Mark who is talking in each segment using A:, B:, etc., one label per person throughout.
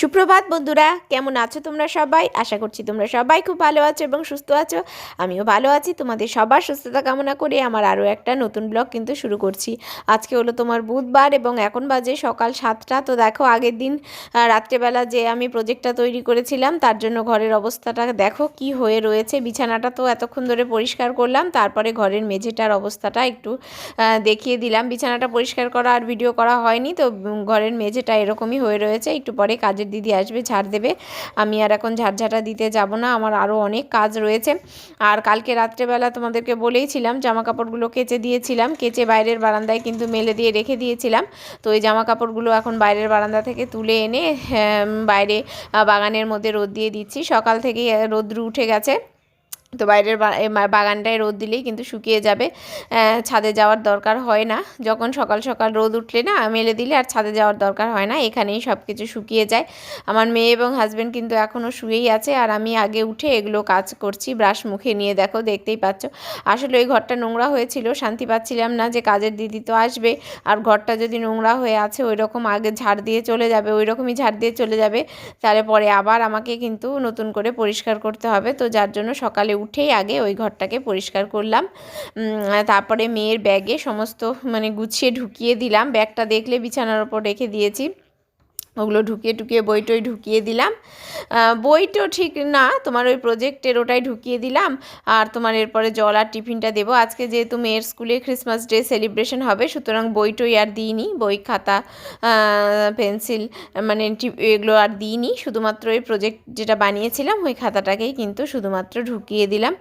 A: সুপ্রভাত বন্ধুরা, কেমন আছো তোমরা সবাই? আশা করছি তোমরা সবাই খুব ভালো আছো এবং সুস্থ আছো। আমিও ভালো আছি, তোমাদের সবার সুস্থতা কামনা করে আমার আরও একটা নতুন ব্লগ কিন্তু শুরু করছি। আজকে হলো তোমার বুধবার এবং এখন বাজে সকাল সাতটা। তো দেখো, আগের দিন রাত্রেবেলা যে আমি প্রজেক্টটা তৈরি করেছিলাম, তার জন্য ঘরের অবস্থাটা দেখো কি হয়ে রয়েছে। বিছানাটা তো এতক্ষণ ধরে পরিষ্কার করলাম, তারপরে ঘরের মেঝেটার অবস্থাটা একটু দেখিয়ে দিলাম। বিছানাটা পরিষ্কার করা আর ভিডিও করা হয়নি, তো ঘরের মেঝেটা এরকমই হয়ে রয়েছে। একটু পরে কাজের দিদি আসবে ঝাড় দেবে। আমি আর এখন ঝাড়ঝাটা দিতে যাব না আমার আরও অনেক কাজ রয়েছে। আর কালকে রাত্রেবেলা তোমাদেরকে বলেইছিলাম জামা কাপড়গুলো কেচে দিয়েছিলাম কেচে বাইরের বারান্দায় কিন্তু মেলে দিয়ে রেখে দিয়েছিলাম। তো ওই জামা কাপড়গুলো এখন বাইরের বারান্দা থেকে তুলে এনে বাইরে বাগানের মধ্যে রোদ দিয়ে দিচ্ছি। সকাল থেকেই আহ, রোদ্রু উঠে গেছে। তো বাইরের বাগানটায় রোদ দিলেই কিন্তু শুকিয়ে যাবে। ছাদে যাওয়ার দরকার হয় না। যখন সকাল সকাল রোদ উঠলে না, মেলে দিলে আর ছাদে যাওয়ার দরকার হয় না। এখানেই সব কিছু শুকিয়ে যায়। আমার মেয়ে এবং হাজব্যান্ড কিন্তু এখনও শুয়েই আছে আর আমি আগে উঠে এগুলো কাজ করছি ব্রাশ মুখে নিয়ে। দেখো, দেখতেই পাচ্ছ। আসলে ওই ঘরটা নোংরা হয়েছিল, শান্তি পাচ্ছিলাম না যে কাজের দিদি তো আসবে। আর ঘরটা যদি নোংরা হয়ে আছে ওই রকম আগে ঝাড় দিয়ে চলে যাবে ওই রকমই ঝাড় দিয়ে চলে যাবে। তাহলে পরে আবার আমাকে কিন্তু নতুন করে পরিষ্কার করতে হবে। তো যার জন্য সকালে উঠেই আগে ওই ঘরটাকে পরিষ্কার করলাম। তারপরে মেয়ের ব্যাগে সমস্ত মানে গুছিয়ে ঢুকিয়ে দিলাম। ব্যাগটা দেখলে বিছানার ওপর রেখে দিয়েছি। ওগুলো ঢুকিয়ে টুকিয়ে বই টই ঢুকিয়ে দিলাম। বইটো ঠিক না, তোমার ওই প্রজেক্টের ওটাই ঢুকিয়ে দিলাম। আর তোমার এরপরে জল আর টিফিনটা দেবো। আজকে যেহেতু মেয়ের স্কুলে ক্রিসমাস ডে সেলিব্রেশন হবে, সুতরাং বই টই আর দিইনি, বই, খাতা পেন্সিল মানে এগুলো আর দিইনি। শুধুমাত্র ওই প্রজেক্ট যেটা বানিয়েছিলাম, ওই খাতাটাকেই কিন্তু শুধুমাত্র ঢুকিয়ে দিলাম।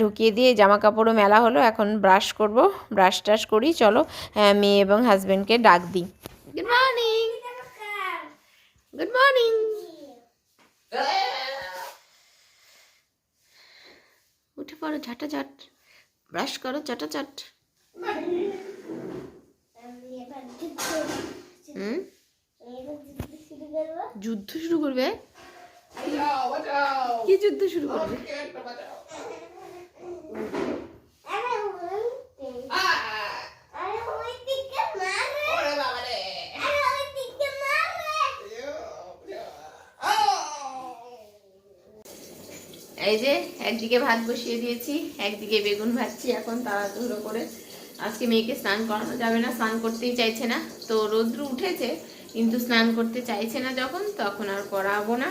A: ঢুকিয়ে দিয়ে জামা কাপড়ও মেলা হলো, এখন ব্রাশ করব। ব্রাশ টাশ করি, চলো মেয়ে এবং হাজব্যান্ডকে ডাক দিই। গুড মর্নিং গুড মর্নিং উঠে পড়ো ঝাটাঝাট। ব্রাশ করো চটাচট হুম? যুদ্ধ শুরু করবে? কি যুদ্ধ শুরু করবে? একদিকে ভাত বসিয়ে দিয়েছি, একদিকে বেগুন ভাজছি, এখন তাড়াহুড়ো করে। আজকে মেয়েকে স্নান করানো যাবে না, স্নান করতেই চাইছে না। তো রৌদ্র উঠেছে, কিন্তু স্নান করতে চাইছে না যখন, তখন আর করাবো না।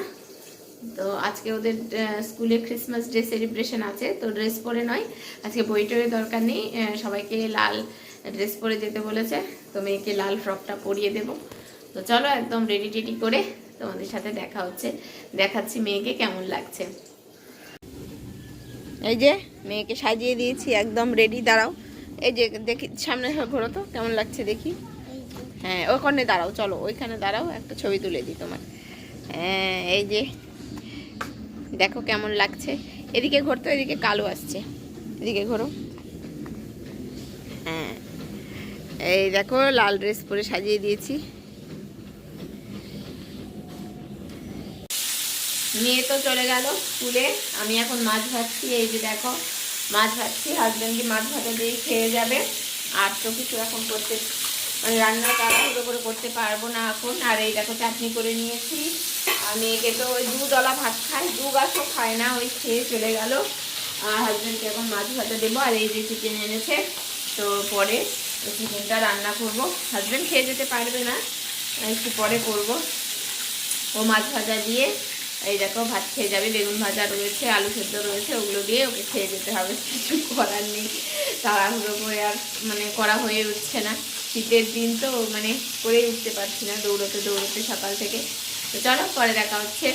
A: তো আজকে ওদের স্কুলে ক্রিসমাস ডে সেলিব্রেশন আছে, তো ড্রেস পরে নয়। আজকে বইটরের দরকার নেই সবাইকে লাল ড্রেস পরে যেতে বলেছে, তো মেয়েকে লাল ফ্রকটা পরিয়ে দেবো। তো চলো একদম রেডি টেডি করে তোমাদের সাথে দেখা হচ্ছে, দেখাচ্ছি মেয়েকে কেমন লাগছে। এই যে মেয়েকে সাজিয়ে দিয়েছি, একদম রেডি দাঁড়াও। এই যে দেখি, সামনে ঘোরো তো, কেমন লাগছে দেখি? হ্যাঁ ওখানে দাঁড়াও, চলো, ওইখানে দাঁড়াও, একটা ছবি তুলে দিই তোমার হ্যাঁ এই যে, দেখো কেমন লাগছে। এদিকে ঘুরতো, এদিকে কালো আসছে। এদিকে ঘোরো। হ্যাঁ এই দেখো, লাল ড্রেস পরে সাজিয়ে দিয়েছি। মেয়ে তো চলে গেল স্কুলে। আমি এখন মাছ ভাজছি এই যে দেখো, মাছ ভাজছি হাজব্যান্ডকে মাছ ভাজা দিয়ে খেয়ে যাবে। আর তো কিছু এখন করতে মানে রান্না তাড়াহুড়ো করে করতে পারব না এখন। আর এই দেখো চাটনি করে নিয়েছি। আর মেয়েকে তো ওই দুধওয়ালা ভাত খায়, দু গাছও খায় না, ওই খেয়ে চলে গেল। আর হাজব্যান্ডকে এখন মাছ ভাজা দেবো। আর এই যে চিকেন এনেছে, তো পরে চিকেনটা রান্না করব। হাজব্যান্ড খেয়ে যেতে পারবে না, একটু পরে করব। ও মাছ ভাজা দিয়ে এই দেখো, ভাত খেয়ে যাবে, বেগুন ভাজা রয়েছে, আলু সেদ্ধ রয়েছে, ওগুলো দিয়ে ওকে খেয়ে যেতে হবে, কিছু করার নেই। তাড়াহুড়ো করে আর মানে করা হয়ে উঠছে না। শীতের দিন তো মানে করেই উঠতে পারছি না দৌড়োতে দৌড়োতে সকাল থেকে। তো চলো, পরে দেখা হচ্ছে।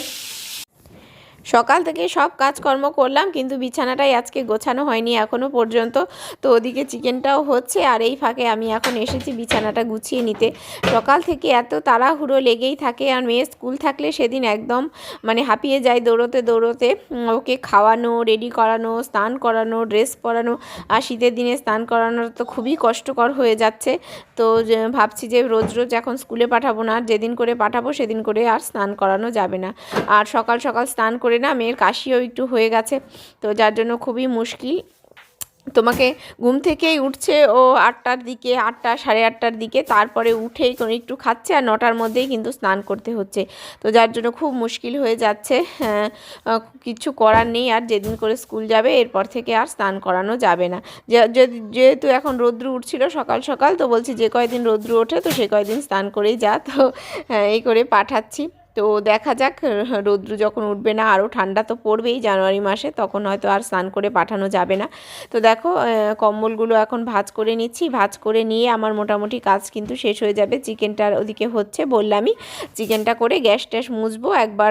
A: সকাল থেকে সব কাজকর্ম করলাম, কিন্তু বিছানাটাই আজকে গোছানো হয়নি এখনও পর্যন্ত। তো ওদিকে চিকেনটাও হচ্ছে, আর এই ফাঁকে আমি এখন এসেছি বিছানাটা গুছিয়ে নিতে। সকাল থেকে এত তাড়াহুড়ো লেগেই থাকে, আর মেয়ে স্কুল থাকলে সেদিন একদম মানে হাঁপিয়ে যায় দৌড়োতে দৌড়োতে। ওকে খাওয়ানো, রেডি করানো, স্নান করানো, ড্রেস পরানো, আর শীতের দিনে স্নান করানো তো খুবই কষ্টকর হয়ে যাচ্ছে। তো ভাবছি যে রোজ রোজ এখন স্কুলে পাঠাবো না, আর যেদিন করে পাঠাবো সেদিন করে আর স্নান করানো যাবে না। আর সকাল সকাল স্নান করে না মেয়ের কাশিও একটু হয়ে গেছে তো যার জন্য খুবই মুশকিল। তোমাকে ঘুম থেকেই উঠছে ও আটটার দিকে আটটা সাড়ে আটটার দিকে তারপরে উঠেই কোনো একটু খাচ্ছে আর নটার মধ্যেই কিন্তু স্নান করতে হচ্ছে। তো যার জন্য খুব মুশকিল হয়ে যাচ্ছে হ্যাঁ, কিছু করার নেই আর যেদিন করে স্কুল যাবে এরপর থেকে আর স্নান করানো যাবে না। যেহেতু এখন রৌদ্র উঠছিল সকাল সকাল তো বলছি যে কয়দিন রৌদ্র ওঠে তো সে কয়দিন স্নান করেই যা তো হ্যাঁ, এই করে পাঠাচ্ছি। তো দেখা যাক, রৌদ্র যখন উঠবে না, আরও ঠান্ডা তো পড়বেই জানুয়ারি মাসে, তখন হয়তো আর স্নান করে পাঠানো যাবে না। তো দেখো কম্বলগুলো এখন ভাজ করে নিচ্ছি, ভাজ করে নিয়ে আমার মোটামুটি কাজ কিন্তু শেষ হয়ে যাবে। চিকেনটার ওদিকে হচ্ছে বললামই, চিকেনটা করে গ্যাস ট্যাস মুছবো, একবার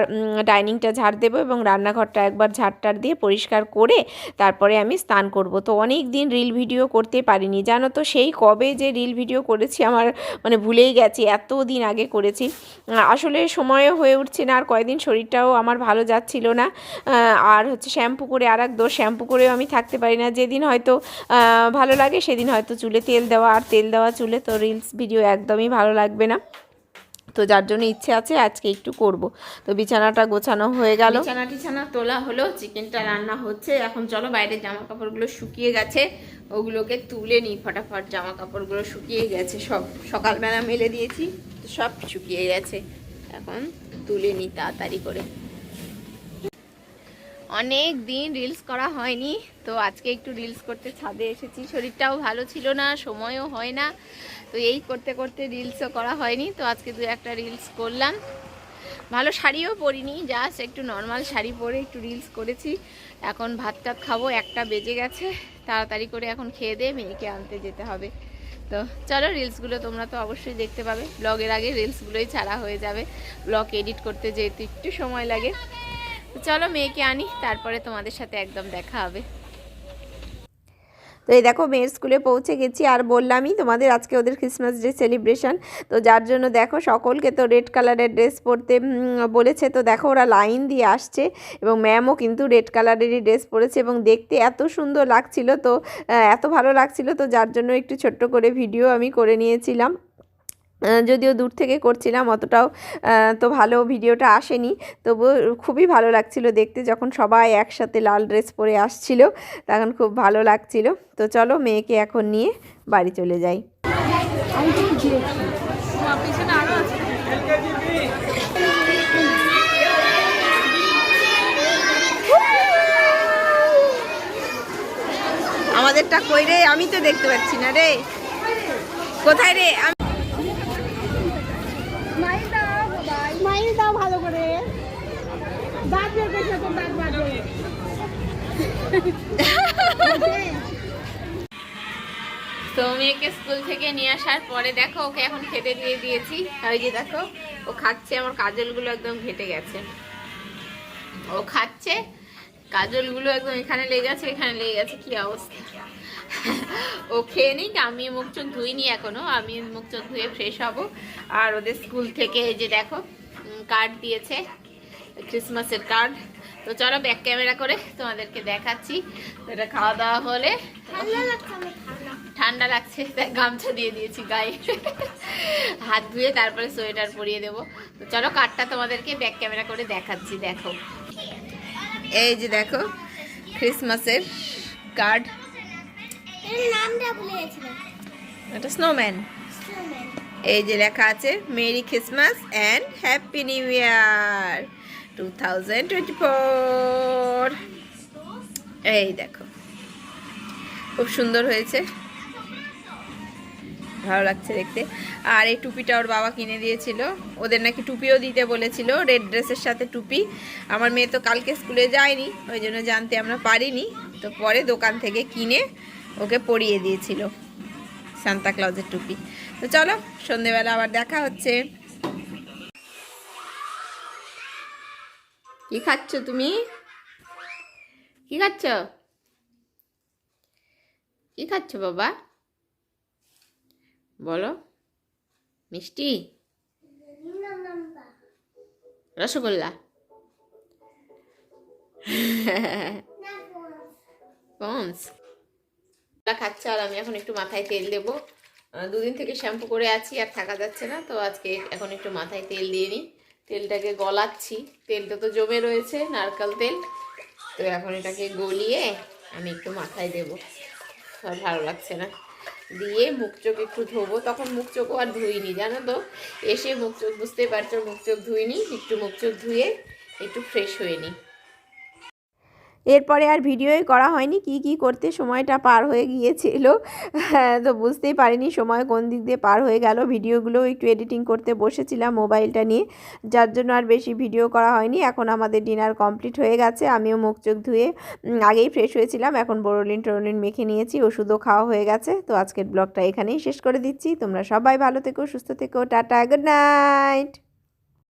A: ডাইনিংটা ঝাড় দেবো এবং রান্নাঘরটা একবার ঝাড়টার দিয়ে পরিষ্কার করে তারপরে আমি স্নান করব। তো অনেক দিন রিল ভিডিও করতে পারিনি, জানো তো সেই কবে যে রিল ভিডিও করেছি আমার মানে ভুলেই গেছি এত দিন আগে করেছি। আসলে সময়ও হয়ে উঠছে না, আর কয়েকদিন শরীরটাও আমার ভালো যাচ্ছিল না। আর হচ্ছে শ্যাম্পু করে আর এক দোষ শ্যাম্পু করেও আমি থাকতে পারি না। যেদিন হয়তো ভালো লাগে সেদিন হয়তো চুলে তেল দেওয়া, আর তেল দেওয়া চুলে তো রিলস ভিডিও একদমই ভালো লাগবে না। তো যার জন্য ইচ্ছে আছে আজকে একটু করব। তো বিছানাটা গোছানো হয়ে গেল। বিছানা টিছানা তোলা হলো, চিকেনটা রান্না হচ্ছে। এখন চলো বাইরে জামা কাপড়গুলো শুকিয়ে গেছে। ওগুলোকে তুলে নিই ফটাফট। জামা কাপড়গুলো শুকিয়ে গেছে, সব সকালবেলা মেলে দিয়েছি, তো সব শুকিয়ে গেছে। এখন তুলে নিই তাড়াতাড়ি করে। অনেক দিন রিলস করা হয়নি, তো আজকে একটু রিলস করতে ছাদে এসেছি। শরীরটাও ভালো ছিল না, সময়ও হয় না, তো এই করতে করতে রিলসও করা হয়নি, তো আজকে দু একটা রিলস করলাম। ভালো শাড়িও পরিনি জাস্ট একটু নর্মাল শাড়ি পরে একটু রিলস করেছি। এখন ভাত টাত খাব, একটা বেজে গেছে, তাড়াতাড়ি করে এখন খেয়ে দিয়ে মেয়েকে আনতে যেতে হবে। তো চলো রিলসগুলো তোমরা তো অবশ্যই দেখতে পাবে। ব্লগের আগে রিলসগুলোই ছাড়া হয়ে যাবে। ব্লগ এডিট করতে যেহেতু একটু সময় লাগে। চলো মেয়েকে আনি, তারপরে তোমাদের সাথে একদম দেখা হবে। তো এই দেখো মেয়ের স্কুলে পৌঁছে গেছি। আর বললামই তোমাদের আজকে ওদের ক্রিসমাস ডে সেলিব্রেশন তো যার জন্য দেখো সকলকে তো রেড কালারের ড্রেস পরতে বলেছে। তো দেখো ওরা লাইন দিয়ে আসছে এবং ম্যামও কিন্তু রেড কালারেরই ড্রেস পরেছে এবং দেখতে এত সুন্দর লাগছিল তো এত ভালো লাগছিল তো যার জন্য একটু ছোট্ট করে ভিডিও আমি করে নিয়েছিলাম। যদিও দূর থেকে করছিলাম, অতটাও তো ভালো ভিডিওটা আসেনি। তবু খুবই ভালো লাগছিল দেখতে যখন সবাই একসাথে লাল ড্রেস পরে আসছিল, তখন খুব ভালো লাগছিল। তো চলো মেয়েকে এখন নিয়ে বাড়ি চলে যাই। আমাদেরটা কই রে? আমি তো দেখতে পাচ্ছি না রে। কোথায় রে আমি
B: মাইল দাও মাইল দাও ভালো করে দাঁত বের করছে তোর দাঁত বাজে
A: তো মেয়েকে স্কুল থেকে নিয়ে আসার পরে দেখো, ওকে এখন খেতে দিয়ে দিয়েছি। ওই যে দেখো, ও খাচ্ছে, আমার কাজলগুলো একদম ঘেটে গেছে। ও খাচ্ছে, কাজলগুলো একদম এখানে লেগে গেছে, এখানে লেগে গেছে, কি অবস্থা? ও খেয়ে নিক, আমি মুখ চোখ ধুইনি এখনও, আমি মুখ চোখ ধুয়ে ফ্রেশ হব। আর ওদের স্কুল থেকে যে দেখো কার্ড দিয়েছে। ক্রিসমাসের কার্ড তো চলো ব্যাক ক্যামেরা করে তোমাদেরকে দেখাচ্ছি। এটা খাওয়া দাওয়া হলে ঠান্ডা লাগছে তাই গামছা দিয়ে দিয়েছি গায়ে। হাত ধুয়ে তারপরে সোয়েটার পরিয়ে দেবো। তো চলো কার্ডটা তোমাদেরকে ব্যাক ক্যামেরা করে দেখাচ্ছি দেখো। এই যে দেখো ক্রিসমাসের কার্ড এটা স্নোম্যান এই যে লেখা আছে merry Christmas and happy new year two thousand twenty four এই দেখো। খুব সুন্দর হয়েছে। ভালো লাগছে দেখতে। আর এই টুপিটা ওর বাবা কিনে দিয়েছিল। ওদের নাকি টুপিও দিতে বলেছিল রেড ড্রেসের সাথে টুপি। আমার মেয়ে তো কালকে স্কুলে যায়নি, ওই জন্য জানতে আমরা পারিনি। তো পরে দোকান থেকে কিনে ওকে পরিয়ে দিয়েছিল। সান্তা ক্লজের টুপি। তো চলো, সন্ধেবেলা আবার দেখা হচ্ছে। কি খাচ্ছ তুমি? কি খাচ্ছ? কি খাচ্ছ বাবা? বলো। মিষ্টি? রসগোল্লা। খাচ্ছে আর আমি এখন একটু মাথায় তেল দেবো। দুদিন থেকে শ্যাম্পু করে আছি আর থাকা যাচ্ছে না, তো আজকে এখন একটু মাথায় তেল দিয়ে নিই। তেলটাকে গলাচ্ছি। তেলটা তো জমে রয়েছে, নারকেল তেল। তো এখন এটাকে গলিয়ে আমি একটু মাথায় দেবো। আর ভালো লাগছে না। দিয়ে মুখ চোখ একটু ধোবো। তখন মুখ চোখও আর ধুইনি, জানো তো? এসে মুখ চোখ, বুঝতেই পারছ, মুখ চোখ ধুইনি, একটু মুখ চোখ ধুয়ে একটু ফ্রেশ হয়ে নিই। এরপরে আর ভিডিওই করা হয়নি কি কি করতে সময়টা পার হয়ে গিয়েছিল। হ্যাঁ, তো বুঝতেই পারিনি সময় কোন দিক দিয়ে পার হয়ে গেল। ভিডিওগুলো একটু এডিটিং করতে বসেছিলাম মোবাইলটা নিয়ে। যার জন্য আর বেশি ভিডিও করা হয়নি। এখন আমাদের ডিনার কমপ্লিট হয়ে গেছে। আমিও মুখ চোখ ধুয়ে আগেই ফ্রেশ হয়েছিলাম। এখন বোরোলিন টোরোলিন মেখে নিয়েছি। ওষুধও খাওয়া হয়ে গেছে। তো আজকের ব্লগটা এখানেই শেষ করে দিচ্ছি। তোমরা সবাই ভালো থেকো সুস্থ থেকো। Tata good night.